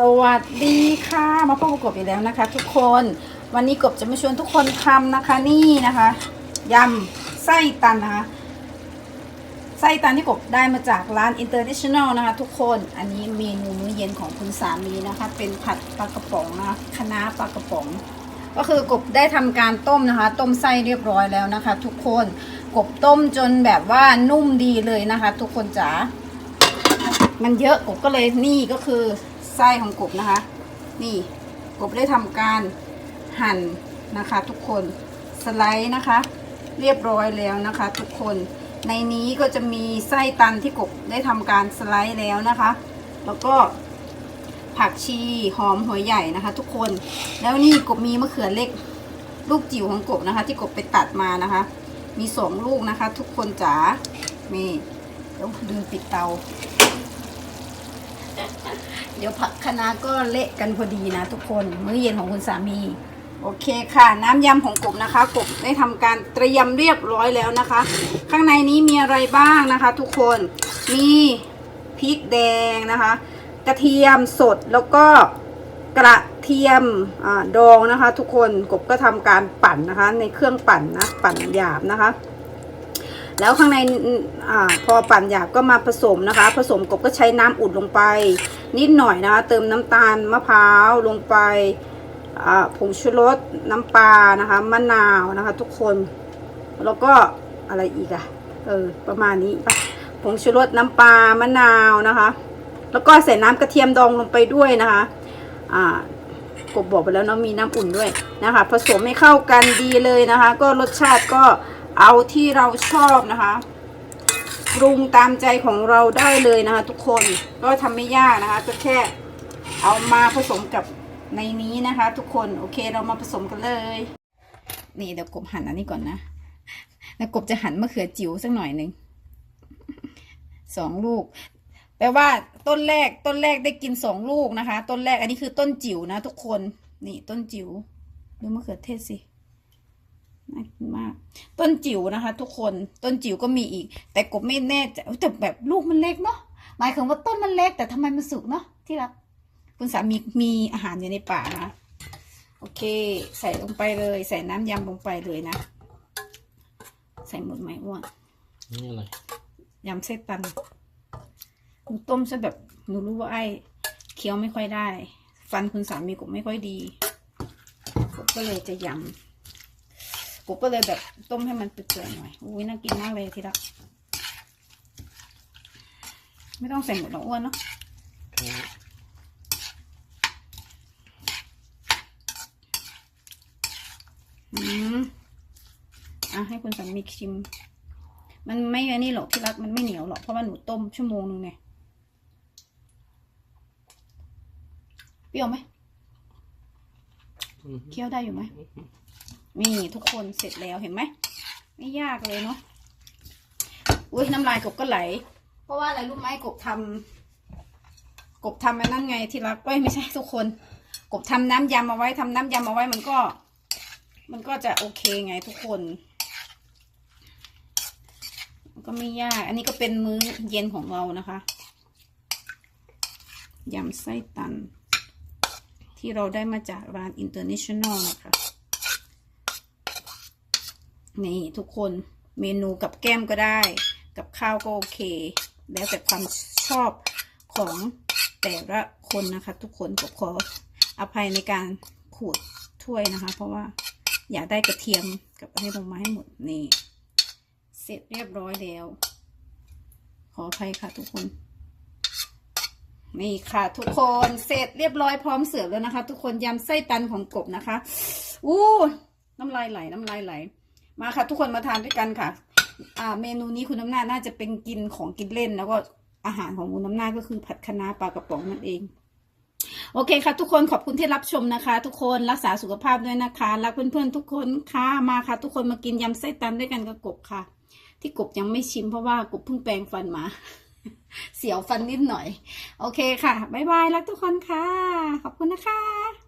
สวัสดีค่ะ มาพบกับกบอีกแล้วนะคะ ทุกคนวันนี้กบจะมาชวนทุกคนทำนะคะ นี่นะคะยำไส้ตันนะคะไส้ตันที่กบได้มาจากร้าน International นะคะ ทุกคนอันนี้เมนูมื้อเย็นของคุณสามีนะคะ เป็นผัดปลากระป๋องนะคะคะปลากระป๋อง ก็คือกบได้ทำการต้มนะคะ ต้มไส้เรียบร้อยแล้วนะคะ ทุกคนกบต้มจนแบบว่านุ่มดีเลยนะคะ ทุกคนจ๋ามันเยอะกบก็เลยนี่ก็คือ ไส้ของกบนะคะ นี่กบได้ทำการหั่นนะคะ ทุกคนสไลด์นะคะ เรียบร้อยแล้วนะคะ ทุกคนในนี้ก็จะมีไส้ตันที่กบได้ทำการสไลด์แล้วนะคะ แล้วก็ผักชีหอมหัวใหญ่นะคะ ทุกคนแล้วนี่กบมีมะเขือเล็กลูกจิ๋วของกบนะคะ ที่กบไปตัดมานะคะ มีสองลูกนะคะ ทุกคนจ๋านี่เดี๋ยวลืมปิดเตา เดี๋ยวผักคะน้าก็เละกันพอดีนะทุกคน มื้อเย็นของคุณสามี โอเคค่ะ น้ำยำของกบนะคะ กบได้ทำการเตรียมเรียบร้อยแล้วนะคะ ข้างในนี้มีอะไรบ้างนะคะ ทุกคนมีพริกแดงนะคะ กระเทียมสดแล้วก็กระเทียมอาดองนะคะ ทุกคนกบก็ทำการปั่นนะคะ ในเครื่องปั่นนะปั่นหยาบนะคะ แล้วข้างในอาพอปั่นหยาบก็มาผสมนะคะ ผสมกบก็ใช้น้ำอุ่นลงไป นิดหน่อยนะคะ เติมน้ำตาลมะพร้าวลงไปอ่าผงชูรสน้ำปลานะคะมะนาวนะคะ ทุกคนแล้วก็อะไรอีกอะเออประมาณนี้ปผงชูรสน้ำปลามะนาวนะคะ แล้วก็ใส่น้ำกระเทียมดองลงไปด้วยนะคะอ่ากบบอกไปแล้วเนาะมีน้ำอุ่นด้วยนะคะ ผสมให้เข้ากันดีเลยนะคะ ก็รสชาติก็ เอาที่เราชอบนะคะปรุงตามใจของเราได้เลยนะคะทุกคนก็ทำไม่ยากนะคะก็แค่เอามาผสมกับในนี้นะคะ ทุกคนโอเคเรามาผสมกันเลย นี่เดี๋ยวกบหั่นอันนี้ก่อนนะแล้วกบจะหั่นมะเขือจิ๋วสักหน่อยหนึ่งสองลูก แปลว่าต้นแรกต้นแรกได้กินสองลูกนะคะ ต้นแรกอันนี้คือต้นจิ๋วนะทุกคนนี่ต้นจิ๋วดูมะเขือเทศสิ น่ากินมาก ต้นจิ๋วนะคะ ทุกคนต้นจิ๋วก็มีอีก แต่กบไม่แน่ใจเอ้ยแต่แบบลูกมันเล็กเนาะหมายถึงว่าต้นมันเล็กแต่ทำไมมันสุกเนาะที่รักคุณสามีมีอาหารอยู่ในป่านะโอเค ใส่ลงไปเลย ใส่น้ำยำลงไปเลยนะ ใส่หมดไหมอ้วนนี่อะไรยำไส้ตันหนูต้มซะแบบหนูรู้ว่าไอ้เคี้ยวไม่ค่อยได้ ฟันคุณสามีกบไม่ค่อยดีกบก็เลยจะยำ กบก็เลยแบบต้มให้มันเปื่อยๆหน่อยอุ้ยน่ากินมากเลยทีละไม่ต้องใส่หมดหรอกอ้วนเนาะอืมอะให้คุณสามีชิม มันไม่อันนี้หรอกที่รักมันไม่เหนียวหรอกเพราะว่าหนูต้มชั่วโมงนึงไงเปรี้ยวไหมอืมเคี้ยวได้อยู่ไหม นี่ทุกคนเสร็จแล้วเห็นไหมไม่ยากเลยเนาะอุ้ยน้ำลายกบก็ไหล เพราะว่าอะไรรู้ไหมกบทำกบทำอันนั้นไงที่รักเอ้ยไม่ใช่ทุกคน กบทำน้ำยำเอาไว้ทำน้ำยำเอาไว้มันก็ มันก็จะโอเคไงทุกคนก็ไม่ยาก อันนี้ก็เป็นมื้อเย็นของเรานะคะยำไส้ตัน ที่เราได้มาจากร้าน International นะคะ นี่ทุกคนเมนูกับแก้มก็ได้ กับข้าวก็โอเค แล้วแต่ความชอบของแต่ละคนนะคะ ทุกคนก็ขออภัยในการขูดถ้วยนะคะ เพราะว่าอยากได้กระเทียมกับอะไรลงมาให้หมดนี่ เสร็จเรียบร้อยแล้ว ขออภัยค่ะทุกคน นี่ค่ะทุกคนเสร็จเรียบร้อยพร้อมเสิร์ฟแล้วนะคะ ทุกคนยำไส้ตันของกบนะคะ อู้น้ำลายไหลน้ำลายไหล มาค่ะ ทุกคนมาทานด้วยกันค่ะ อ่า เมนูนี้คุณน้ำหน้าน่าจะเป็นกินของกินเล่น แล้วก็อาหารของคุณน้ำหน้าก็คือผัดคะน้าปลากระป๋องนั่นเอง โอเคค่ะ ทุกคนขอบคุณที่รับชมนะคะ ทุกคนรักษาสุขภาพด้วยนะคะรักเพื่อนๆทุกคนค่ะมาค่ะ ทุกคนมากินยำไส้ตันด้วยกันกับกบค่ะ ที่กบยังไม่ชิมเพราะว่ากบเพิ่งแปรงฟันมา เสียวฟันนิดหน่อย โอเคค่ะบ๊ายบายรักทุกคนค่ะ ขอบคุณนะคะ